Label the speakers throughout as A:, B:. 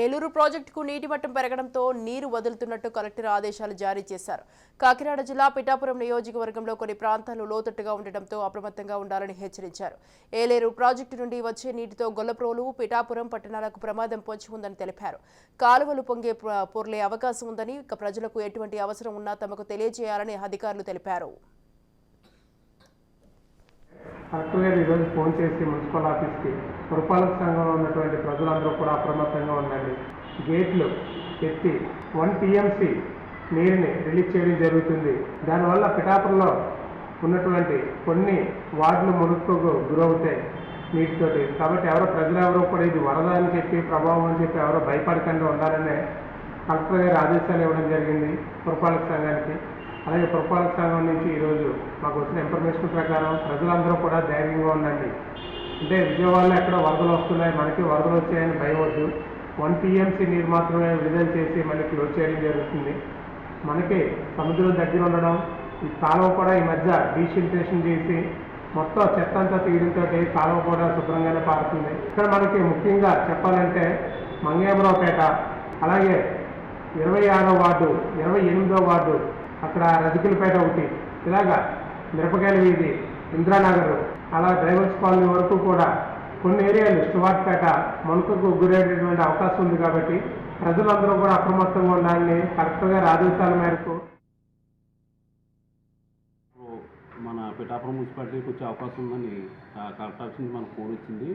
A: ఏలూరు ప్రాజెక్టుకు నీటి మట్టం పెరగడంతో నీరు వదులుతున్నట్టు కలెక్టర్ ఆదేశాలు జారీ చేశారు. కాకినాడ జిల్లా పిఠాపురం నియోజకవర్గంలో కొన్ని ప్రాంతాలు లోతట్టుగా ఉండటంతో అప్రమత్తంగా ఉండాలని హెచ్చరించారు. ఏలేరు ప్రాజెక్టు నుండి వచ్చే నీటితో గొల్లప్రోలు పిఠాపురం పట్టణాలకు ప్రమాదం పొంచి ఉందని తెలిపారు. కాలువలు పొంగే పొర్లే అవకాశం ఉందని ప్రజలకు ఎటువంటి అవసరం ఉన్నా తమకు తెలియజేయాలని అధికారులు తెలిపారు.
B: కలెక్టర్ గారు ఈరోజు ఫోన్ చేసి మున్సిపల్ ఆఫీస్కి పురపాలక సంఘంలో ఉన్నటువంటి ప్రజలందరూ కూడా అప్రమత్తంగా ఉండండి. గేట్లు ఎత్తి వన్ టీఎంసీ నీరుని రిలీజ్ చేయడం జరుగుతుంది. దానివల్ల పిఠాపురంలో ఉన్నటువంటి కొన్ని వార్డులు మురుక్కుకు గురవుతాయి నీటితోటి. కాబట్టి ఎవరో ప్రజలు ఎవరో కూడా ఇది వరద అని చెప్పి ప్రభావం అని చెప్పి ఎవరో భయపడకుండా ఉండాలనే కలెక్టర్ గారి ఆదేశాలు ఇవ్వడం జరిగింది పురపాలక సంఘానికి. అలాగే పురపాలక సంఘం నుంచి ఈరోజు మాకు వచ్చిన ఇన్ఫర్మేషన్ ప్రకారం ప్రజలందరూ కూడా ధైర్యంగా ఉండండి. అంటే విజయవాడలో ఎక్కడ వరదలు వస్తున్నాయి మనకి వరదలు వచ్చాయని భయవద్దు వన్ టీఎంసీ నీరు మాత్రమే విడుదల చేసి మనకి క్లోజ్ చేయడం జరుగుతుంది. మనకి సముద్రం దగ్గర ఉండడం ఈ కాలువ కూడా ఈ మధ్య డీసిల్టేషన్ చేసి మొత్తం చెత్త అంతా తీయడంతో కాలువ కూడా శుభ్రంగానే పారుతుంది. ఇక్కడ మనకి ముఖ్యంగా చెప్పాలంటే మంగేమరావుపేట అలాగే ఇరవై ఆరో వార్డు ఇరవై ఎనిమిదో వార్డు అక్కడ రజకిలపేట ఒకటి. ఇలాగా మిరపకాయల వీధి ఇంద్రానగర్ అలా డ్రైవర్స్ కాలనీ వరకు కూడా కొన్ని ఏరియాలు స్టువార్ట్పేట మనుకకు గురయ్యేటటువంటి అవకాశం ఉంది కాబట్టి ప్రజలందరూ కూడా అప్రమత్తంగా ఉండాలని కలెక్టర్ గారి ఆదేశాల మేరకు
C: మన పిఠాపురం మున్సిపాలిటీకి వచ్చే అవకాశం ఉందని కలెక్టర్ ఆఫీస్ నుంచి మనకు ఫోన్ వచ్చింది.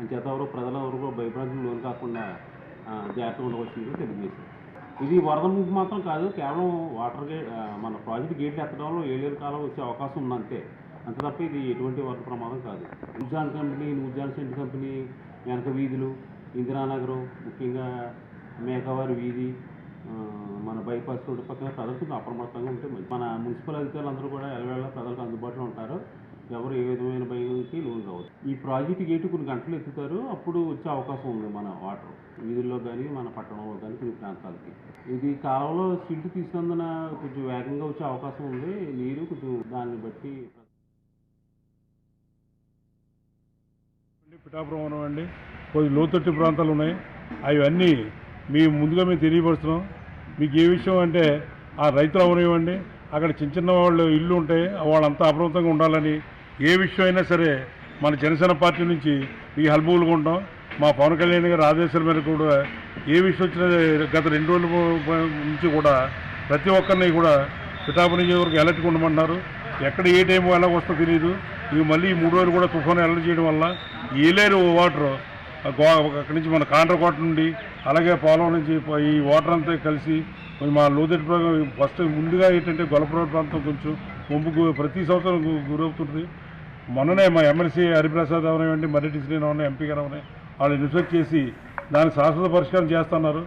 C: అంచేత ఎవరు ప్రజల వరకు భయపడాల్సిన లోన్ కాకుండా జాగ్రత్తగా ఉండవలసిందిగా తెలియజేశారు. ఇది వరద ముంపు మాత్రం కాదు కేవలం వాటర్ గేట్ మన ప్రాజెక్ట్ గేట్లు ఎత్తడంలో ఏలేరు కాలం వచ్చే అవకాశం ఉంది అంతే తప్ప ఇది ఎటువంటి వరద ప్రమాదం కాదు. ఉజాన్ కంపెనీ ఉజాన్ సెంట్ కంపెనీ వెనక వీధులు ఇందిరానగరం ముఖ్యంగా మేకవారి వీధి మన బైపాస్ రోడ్డు పక్కన ప్రజలకు అప్రమత్తంగా ఉంటే మన మున్సిపల్ అధికారులు అందరూ కూడా ఎలవేళ ప్రజలకు అందుబాటులో ఉంటారు. ఎవరు ఏ విధమైన భయం లోన్ ఈ ప్రాజెక్ట్ గేటు కొన్ని గంటలు ఎత్తుతారు అప్పుడు వచ్చే అవకాశం ఉంది మన వాటర్. వీధుల్లో కానీ మన పట్టణంలో కానీ కొన్ని ప్రాంతాలకి. ఇది కాలంలో సిల్ట్ తీసినందున కొంచెం వేగంగా వచ్చే అవకాశం ఉంది. నీరు కొంచెం దాన్ని బట్టి
D: పిఠాపురం వనం అండి. కొద్ది లోతట్టు ప్రాంతాలు ఉన్నాయి. అవన్నీ మీ ముందుగా మేము తెలియపరుస్తున్నాం. మీకు ఏ విషయం అంటే ఆ రైతులు అవనివ్వండి అక్కడ చిన్న చిన్న వాళ్ళు ఇల్లు ఉంటాయి. వాళ్ళంతా అప్రమత్తంగా ఉండాలని ఏ విషయం అయినా సరే మన జనసేన పార్టీ నుంచి ఈ హెల్ప్ఫుల్గా ఉంటాం మా పవన్ కళ్యాణ్ గారి ఆదేశాల మేరకు కూడా ఏ విషయం వచ్చినా గత రెండు రోజుల నుంచి కూడా ప్రతి ఒక్కరిని కూడా పిఠాపురం నియోజకవర్గం అలర్ట్గా ఉండమన్నారు ఎక్కడ ఏ టైం ఎలా వస్తుందో తెలియదు ఇవి మళ్ళీ ఈ మూడు రోజులు కూడా తుఫాను అలర్ట్ చేయడం వల్ల ఏలేరు వాటర్ గో అక్కడి నుంచి మన కాండ్రకోట నుండి అలాగే పోలం నుంచి ఈ వాటర్ అంతా కలిసి మా లోతట్టు ప్రాంతం ఫస్ట్ ముందుగా ఏంటంటే గొల్లపురం ప్రాంతం కొంచెం ముంపు ప్రతి సంవత్సరం గురవుతుంది మొన్ననే మా ఎమ్మెల్సీ హరిప్రసాద్ అవనివ్వండి మర్రెడ్డి శ్రీరావు ఎంపీ గారు అవని వాళ్ళు రిసర్చ్ చేసి దానికి శాశ్వత పరిష్కారం చేస్తున్నారు.